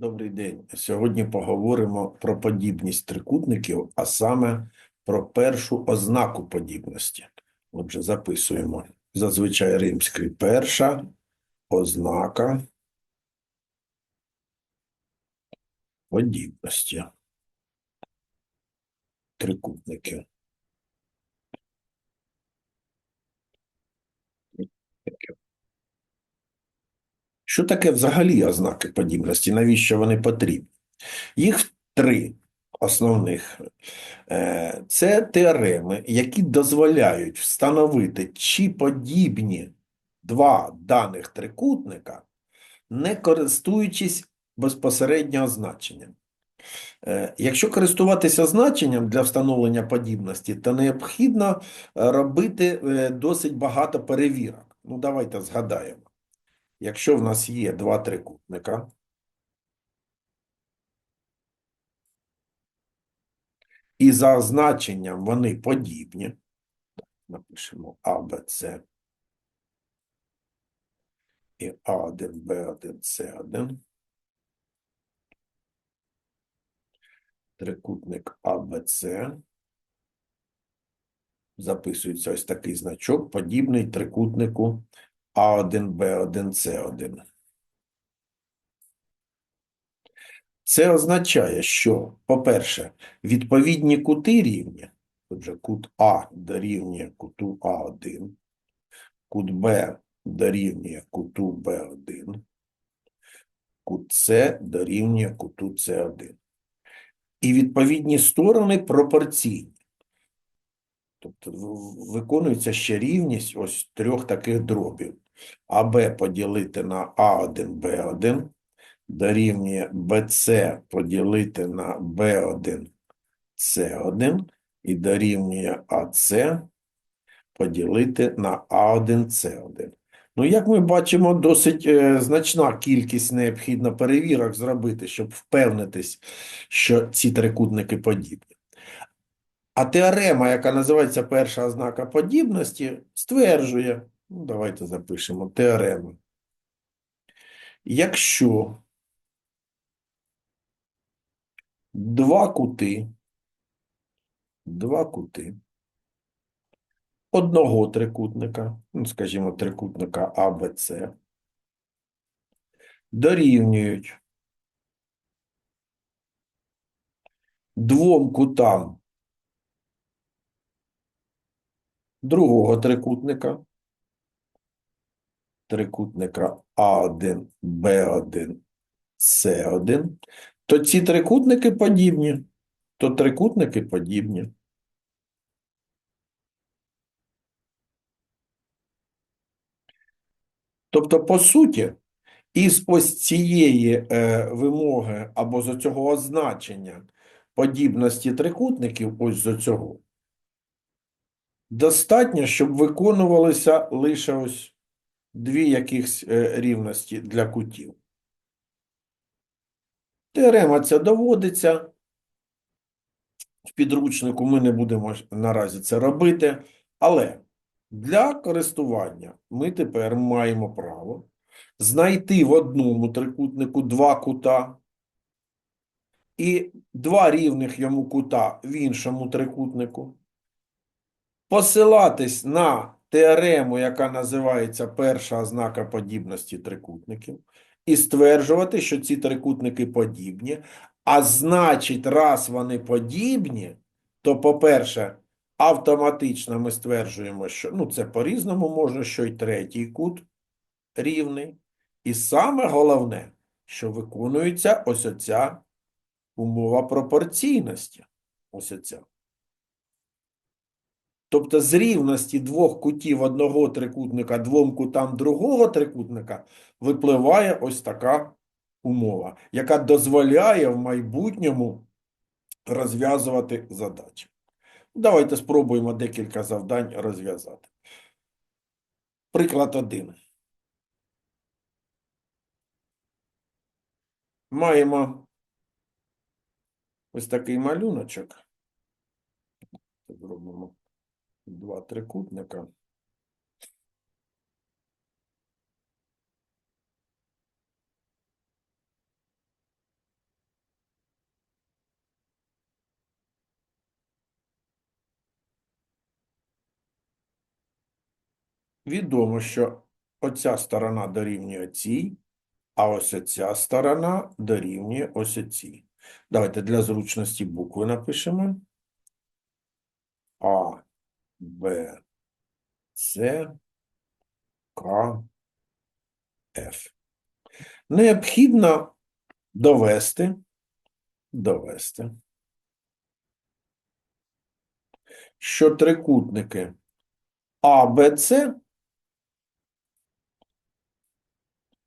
Добрий день. Сьогодні поговоримо про подібність трикутників, а саме про першу ознаку подібності. Отже, записуємо. Зазвичай римський перша ознака подібності. Трикутники. Що таке взагалі ознаки подібності? Навіщо вони потрібні? Їх три основних. Е, Це теореми, які дозволяють встановити, чи подібні два даних трикутника, не користуючись безпосередньо значенням. Е, Якщо користуватися значенням для встановлення подібності, то необхідно е, робити досить багато перевірок. Ну, давайте згадаємо. Якщо в нас є два трикутника, і за значенням вони подібні, напишемо А, Б, С і А1, Б1, С1, трикутник АБЦ, записується ось такий значок, подібний трикутнику А1, Б1, С1. Це означає, що, по-перше, відповідні кути рівні, отже, кут А дорівнює куту А1, кут Б дорівнює куту Б1, кут С дорівнює куту С1. І відповідні сторони пропорційні. Тобто виконується ще рівність ось трьох таких дробів. АБ поділити на А1, Б1 дорівнює BC поділити на B1, C1 і дорівнює AC поділити на A1, C1. Ну, як ми бачимо, досить е, значна кількість необхідно перевірок зробити, щоб впевнитись, що ці трикутники подібні. А теорема, яка називається перша ознака подібності, стверджує, ну, давайте запишемо теорему. Якщо два кути, два кути одного трикутника, ну, скажімо, трикутника АБЦ, дорівнюють двом кутам другого трикутника, трикутника А1, Б1, С1, то ці трикутники подібні, то трикутники подібні. Тобто, по суті, із ось цієї е, вимоги або з цього означення подібності трикутників, ось з цього, достатньо, щоб виконувалися лише ось дві якихось е, рівності для кутів. Теорема ця доводиться. В підручнику ми не будемо наразі це робити, але для користування ми тепер маємо право знайти в одному трикутнику два кута і два рівних йому кута в іншому трикутнику, посилатись на теорему, яка називається перша ознака подібності трикутників, і стверджувати, що ці трикутники подібні, а значить, раз вони подібні, то, по-перше, автоматично ми стверджуємо, що ну, це по-різному можна, що й третій кут рівний. І саме головне, що виконується ось оця умова пропорційності. Ось оця. Тобто з рівності двох кутів одного трикутника двом кутам другого трикутника випливає ось така умова, яка дозволяє в майбутньому розв'язувати задачі. Давайте спробуємо декілька завдань розв'язати. Приклад 1. Маємо ось такий малюночок. Зробимо два трикутника. Відомо, що оця сторона дорівнює цій, а ось ця сторона дорівнює ось цій. Давайте для зручності букви напишемо. А Б, С, К, Ф. Необхідно довести, довести, що трикутники АБЦ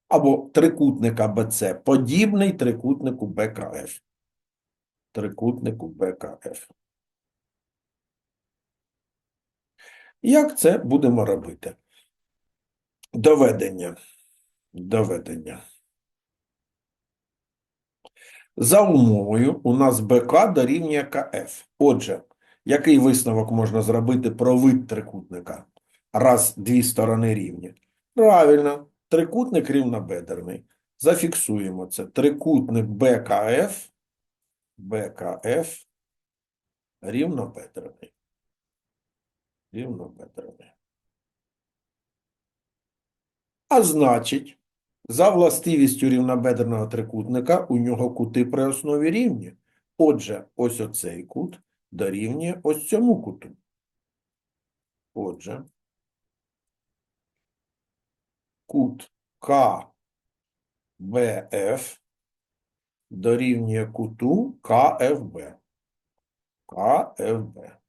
або трикутник АБЦ подібний трикутнику БКФ. Трикутнику БКФ. Як це будемо робити? Доведення. Доведення. За умовою у нас БК дорівнює КФ. Отже, який висновок можна зробити про вид трикутника? Раз дві сторони рівні. Правильно, трикутник рівнобедерний. Зафіксуємо це. Трикутник БКФ, БКФ рівнобедерний. Рівнобедерний. А значить, за властивістю рівнобедерного трикутника у нього кути при основі рівні. Отже, ось оцей кут дорівнює ось цьому куту. Отже, кут КБФ дорівнює куту КФБ. КФБ.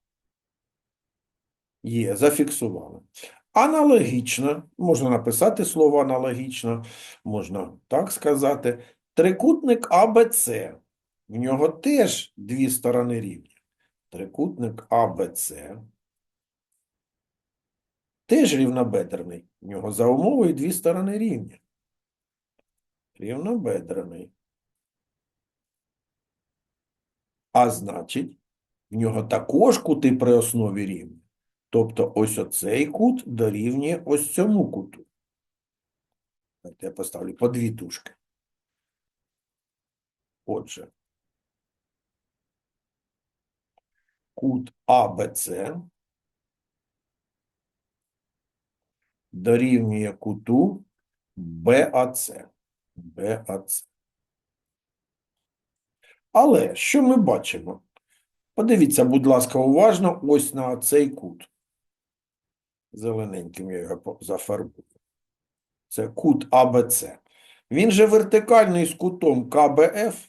Є, зафіксували. Аналогічно, можна написати слово аналогічно, можна так сказати. Трикутник АБЦ. В нього теж дві сторони рівні. Трикутник АБЦ теж рівнобедрений. В нього за умовою дві сторони рівні. Рівнобедрений. А значить, в нього також кути при основі рівні. Тобто ось оцей кут дорівнює ось цьому куту. Я поставлю по дві тушки. Отже, кут АБЦ дорівнює куту БАЦ. БАЦ. Але що ми бачимо? Подивіться, будь ласка, уважно ось на цей кут. Зелененьким я його зафарбую. Це кут АБЦ. Він же вертикальний з кутом КБФ.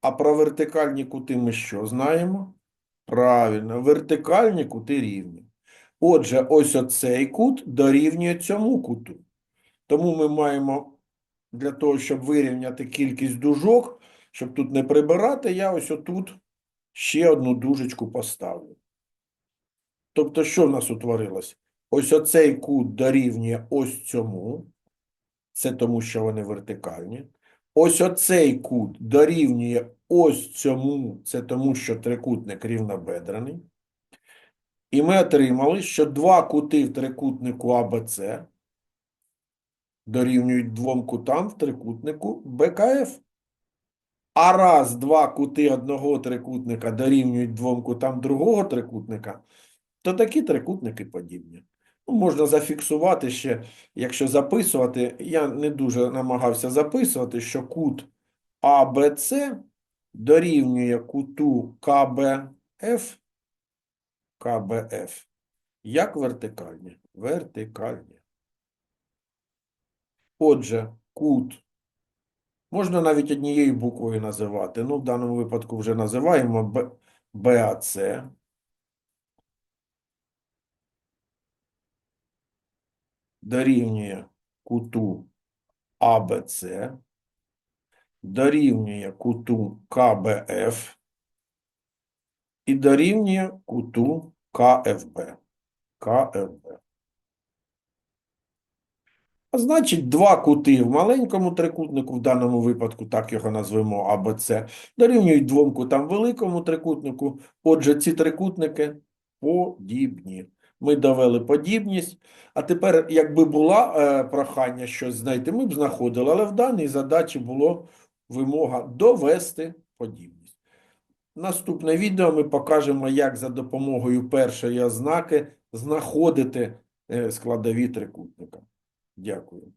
А про вертикальні кути ми що знаємо? Правильно, вертикальні кути рівні. Отже, ось оцей кут дорівнює цьому куту. Тому ми маємо для того, щоб вирівняти кількість дужок, щоб тут не прибирати, я ось отут ще одну дужечку поставлю. Тобто, що в нас утворилось? Ось оцей кут дорівнює ось цьому. Це тому, що вони вертикальні. Ось оцей кут дорівнює ось цьому. Це тому, що трикутник рівнобедрений. І ми отримали, що два кути в трикутнику АБЦ дорівнюють двом кутам в трикутнику БКФ. А раз два кути одного трикутника дорівнюють двом кутам другого трикутника, то такі трикутники подібні. Ну, можна зафіксувати ще, якщо записувати, я не дуже намагався записувати, що кут АБЦ дорівнює куту КБФ, КБФ, як вертикальні. Вертикальні. Отже, кут можна навіть однією буквою називати. Ну, в даному випадку вже називаємо БАЦ. Дорівнює куту АБЦ. Дорівнює куту КБФ. І дорівнює куту КФБ. КФБ. А значить, два кути в маленькому трикутнику, в даному випадку, так його назвемо АБЦ, дорівнюють двом кутам великому трикутнику. Отже, ці трикутники подібні. Ми довели подібність. А тепер, якби була е, прохання щось знайти, ми б знаходили. Але в даній задачі було вимога довести подібність. Наступне відео ми покажемо, як за допомогою першої ознаки знаходити е, складові трикутника. Дякую.